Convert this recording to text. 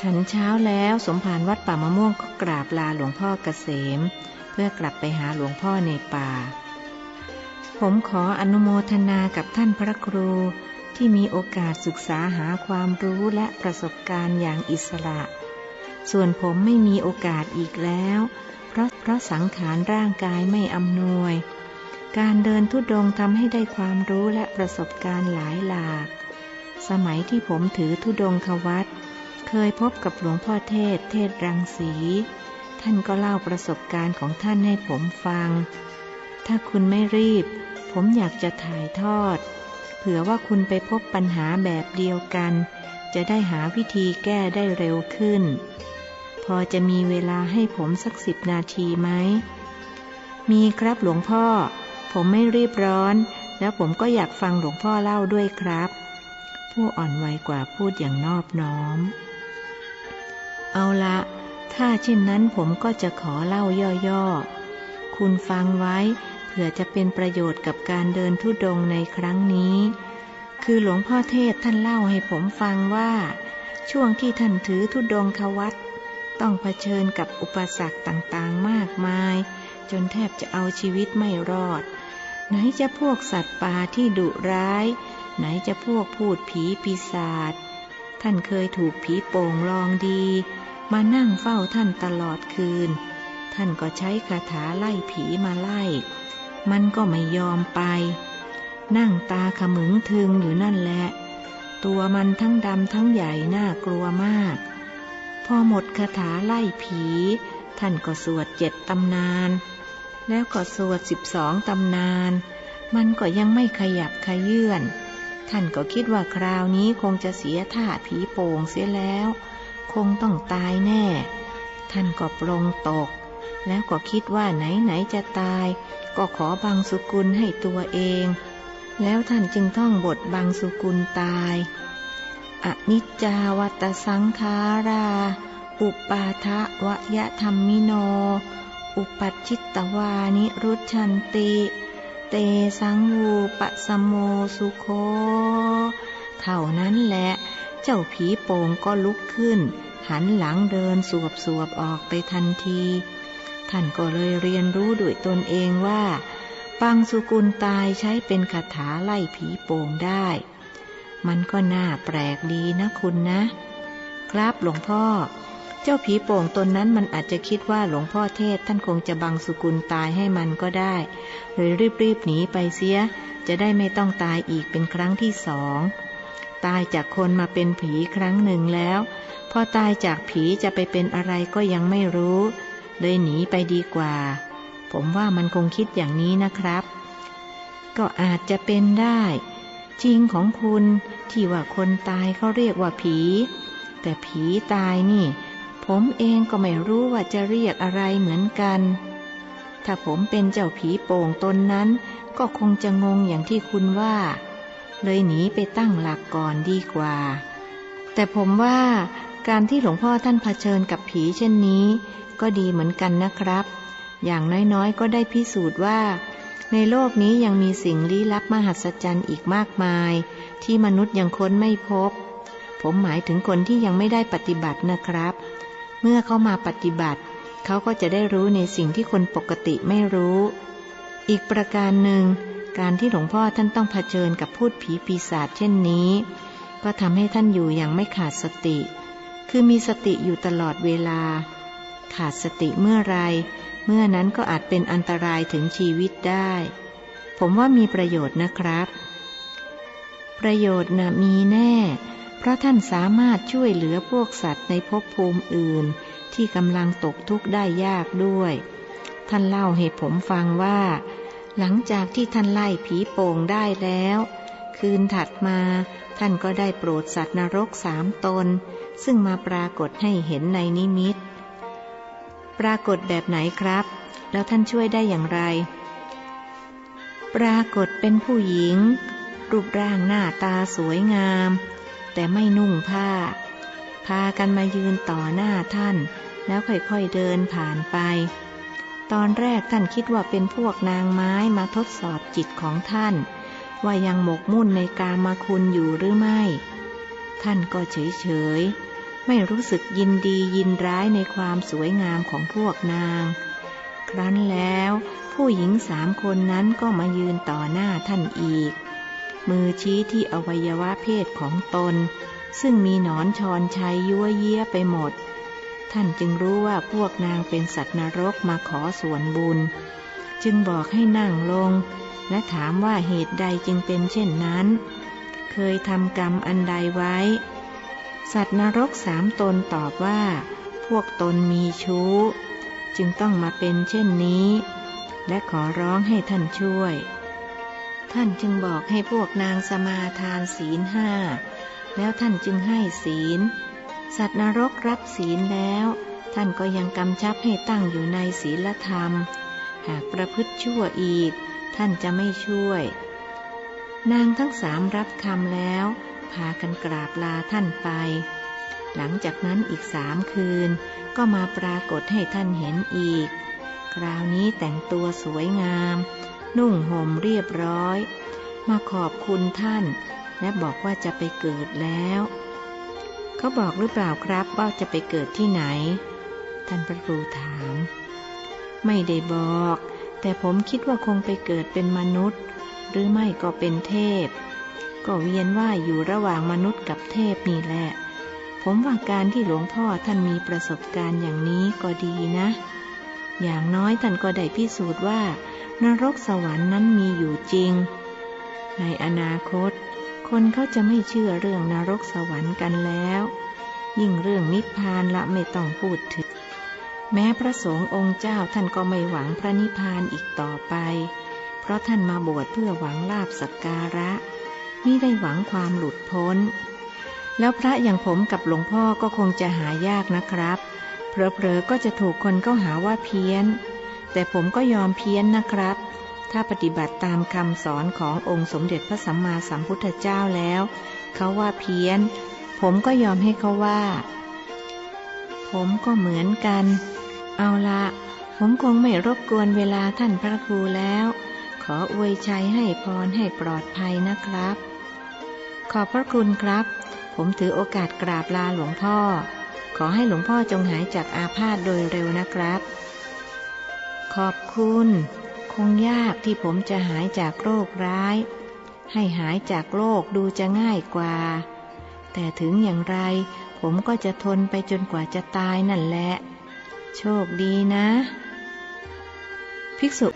ฉันเช้าแล้วสมภารวัดป่ามะม่วงก็กราบลาหลวงพ่อเกษม เพื่อกลับไปหาหลวงพ่อในป่า ผมขออนุโมทนากับท่านพระครูที่มีโอกาสศึกษาหาความรู้และประสบการณ์อย่างอิสระ ส่วนผมไม่มีโอกาสอีกแล้ว เพราะเพราะสังขารร่างกายไม่อำนวย การเดินทุดงค์ทำให้ได้ความรู้และประสบการณ์หลายหลาก สมัยที่ผมถือทุดงควัต เคยพบกับหลวงพ่อเทศ เทศรังสี ท่านก็เล่าประสบการณ์ของท่านให้ผมฟัง ถ้าคุณไม่รีบ ผมอยากจะถ่ายทอด เผื่อว่าคุณไปพบปัญหาแบบเดียวกัน จะได้หาวิธีแก้ได้เร็วขึ้น พอจะมีเวลาให้ผมสักสิบนาทีไหม มีครับหลวงพ่อ ผมไม่รีบร้อน แล้วผมก็อยากฟังหลวงพ่อเล่าด้วยครับผู้อ่อนวัยกว่าพูดอย่างนอบน้อม เอาละ ถ้าเช่นนั้นผมก็จะขอเล่าย่อๆ คุณฟังไว้เผื่อจะเป็นประโยชน์กับการเดินทุดงในครั้งนี้ คือหลวงพ่อเทศท่านเล่าให้ผมฟังว่า ช่วงที่ท่านถือทุดงควัตต้องเผชิญกับอุปสรรคต่างๆ มากมาย จนแทบจะเอาชีวิตไม่รอด ไหนจะพวกสัตว์ป่าที่ดุร้าย ไหนจะพวกพูดผีปีศาจท่านเคยถูกผีโป่งลองดี มานั่งเฝ้าท่านตลอดคืน ท่านก็ใช้คาถาไล่ผีมาไล่ มันก็ไม่ยอมไป นั่งตาขมึงทึงอยู่นั่นแหละ ตัวมันทั้งดำทั้งใหญ่น่ากลัวมาก พอหมดคาถาไล่ผี ท่านก็สวดเจ็ดตำนาน แล้วก็สวดสิบสองตำนาน มันก็ยังไม่ขยับขยื่น ท่านก็คิดว่าคราวนี้คงจะเสียท่าผีโป่งเสียแล้ว คงต้องตายแน่ ท่านก็ปรงตก แล้วก็คิดว่าไหนไหนๆจะตาย ก็ขอบังสุกุลให้ตัวเอง แล้วท่านจึงท่องบทบังสุกุลตายอนิจจาวัตสังขารา อุปาทะวยธรรมิโน อุปัชิตตวานิรุชันติ เตสังวูปะสมโมสุโค เท่านั้นแหละ เจ้าผีโป่งก็ลุกขึ้น หันหลังเดินสวบสวบออกไปทันที ท่านก็เลยเรียนรู้ด้วยตนเองว่า ปังสุกุลตายใช้เป็นคาถาไล่ผีโป่งได้ มันก็น่าแปลกดีนะคุณนะ ครับหลวงพ่อ เจ้าผีโป่งตนนั้นมันอาจจะคิดว่าหลวงพ่อเทศท่านคงจะบังสุกุลตายให้มันก็ได้เลยรีบๆหนีไปเสีย จะได้ไม่ต้องตายอีกเป็นครั้งที่สอง ตายจากคนมาเป็นผีครั้งหนึ่งแล้ว พอตายจากผีจะไปเป็นอะไรก็ยังไม่รู้ เลยหนีไปดีกว่า ผมว่ามันคงคิดอย่างนี้นะครับ ก็อาจจะเป็นได้ จริงของคุณที่ว่าคนตายเขาเรียกว่าผี แต่ผีตายนี่ ผมเองก็ไม่รู้ว่าจะเรียกอะไรเหมือนกัน ถ้าผมเป็นเจ้าผีโป่งตนนั้น ก็คงจะงงอย่างที่คุณว่า เลยหนีไปตั้งหลักก่อนดีกว่า แต่ผมว่าการที่หลวงพ่อท่านเผชิญกับผีเช่นนี้ ก็ดีเหมือนกันนะครับ อย่างน้อยๆ ก็ได้พิสูจน์ว่า ในโลกนี้ยังมีสิ่งลี้ลับมหัศจรรย์อีกมากมาย ที่มนุษย์ยังค้นไม่พบ ผมหมายถึงคนที่ยังไม่ได้ปฏิบัตินะครับ เมื่อเขามาปฏิบัติ เขาก็จะได้รู้ในสิ่งที่คนปกติไม่รู้ อีกประการหนึ่ง การที่หลวงพ่อท่านต้องเผชิญกับพูดผีปีศาจเช่นนี้ ก็ทำให้ท่านอยู่อย่างไม่ขาดสติ คือมีสติอยู่ตลอดเวลา ขาดสติเมื่อไร เมื่อนั้นก็อาจเป็นอันตรายถึงชีวิตได้ ผมว่ามีประโยชน์นะครับ ประโยชน์นะมีแน่ เพราะท่านสามารถช่วยเหลือพวกสัตว์ในภพภูมิอื่น ที่กำลังตกทุกข์ได้ยากด้วย ท่านเล่าให้ผมฟังว่า หลังจากที่ท่านไล่ผีโป่งได้แล้ว คืนถัดมาท่านก็ได้โปรดสัตว์นรกสามตน ซึ่งมาปรากฏให้เห็นในนิมิต ปรากฏแบบไหนครับ แล้วท่านช่วยได้อย่างไร ปรากฏเป็นผู้หญิง รูปร่างหน้าตาสวยงาม แต่ไม่นุ่งผ้า พากันมายืนต่อหน้าท่าน แล้วค่อยๆเดินผ่านไป ตอนแรกท่านคิดว่าเป็นพวกนางไม้มาทดสอบจิตของท่าน ว่ายังหมกมุ่นในกามาคุณอยู่หรือไม่ ท่านก็เฉยๆไม่รู้สึกยินดียินร้ายในความสวยงามของพวกนาง ครั้นแล้วผู้หญิงสามคนนั้นก็มายืนต่อหน้าท่านอีก มือชี้ที่อวัยวะเพศของตน ซึ่งมีหนอนชอนชัยยั่วเยี้ยไปหมด ท่านจึงรู้ว่าพวกนางเป็นสัตว์นรกมาขอส่วนบุญ จึงบอกให้นั่งลง และถามว่าเหตุใดจึงเป็นเช่นนั้น เคยทำกรรมอันใดไว้ สัตว์นรกสามตนตอบว่า พวกตนมีชู้ จึงต้องมาเป็นเช่นนี้ และขอร้องให้ท่านช่วย ท่านจึงบอกให้พวกนางสมาทานศีลห้าแล้วท่านจึงให้ศีล สัตว์นรกรับศีลแล้ว ท่านก็ยังกำชับให้ตั้งอยู่ในศีลธรรม หากประพฤติชั่วอีก ท่านจะไม่ช่วย นางทั้งสามรับคำแล้ว พากันกราบลาท่านไป หลังจากนั้นอีกสามคืน ก็มาปรากฏให้ท่านเห็นอีก คราวนี้แต่งตัวสวยงาม นุ่งห่มเรียบร้อย มาขอบคุณท่าน และบอกว่าจะไปเกิดแล้ว เขาบอกหรือเปล่าครับว่าจะไปเกิดที่ไหน ท่านพระครูถาม ไม่ได้บอก แต่ผมคิดว่าคงไปเกิดเป็นมนุษย์ หรือไม่ก็เป็นเทพ ก็เวียนว่าอยู่ระหว่างมนุษย์กับเทพนี่แหละ ผมว่าการที่หลวงพ่อท่านมีประสบการณ์อย่างนี้ก็ดีนะ อย่างน้อยท่านก็ได้พิสูจน์ว่านรกสวรรค์นั้นมีอยู่จริง ในอนาคต คนเขาจะไม่เชื่อเรื่องนรกสวรรค์กันแล้ว ยิ่งเรื่องนิพพานละไม่ต้องพูดถึง แม้พระสงฆ์องค์เจ้าท่านก็ไม่หวังพระนิพพานอีกต่อไป เพราะท่านมาบวชเพื่อหวังลาบสักการะมิได้หวังความหลุดพ้น แล้วพระอย่างผมกับหลวงพ่อก็คงจะหายากนะครับเพลอๆก็จะถูกคนก็หาว่าเพี้ยน แต่ผมก็ยอมเพี้ยนนะครับ ถ้าปฏิบัติตามคำสอนขององค์สมเด็จพระสัมมาสัมพุทธเจ้าแล้ว เขาว่าเพี้ยน ผมก็ยอมให้เขาว่า ผมก็เหมือนกัน เอาละผมคงไม่รบกวนเวลาท่านพระครูแล้ว ขออวยชัยให้พรให้ปลอดภัยนะครับ ขอบพระคุณครับ ผมถือโอกาสกราบลาหลวงพ่อ ขอให้หลวงพ่อจงหายจากอาพาธโดยเร็วนะครับ ขอบคุณ งยากที่ผมจะหายจากโรคร้าย ให้หายจากโรคดูจะง่ายกว่า แต่ถึงอย่างไรผมก็จะทนไปจนกว่าจะตายนั่นแหละ โชคดีนะ ภิกษุ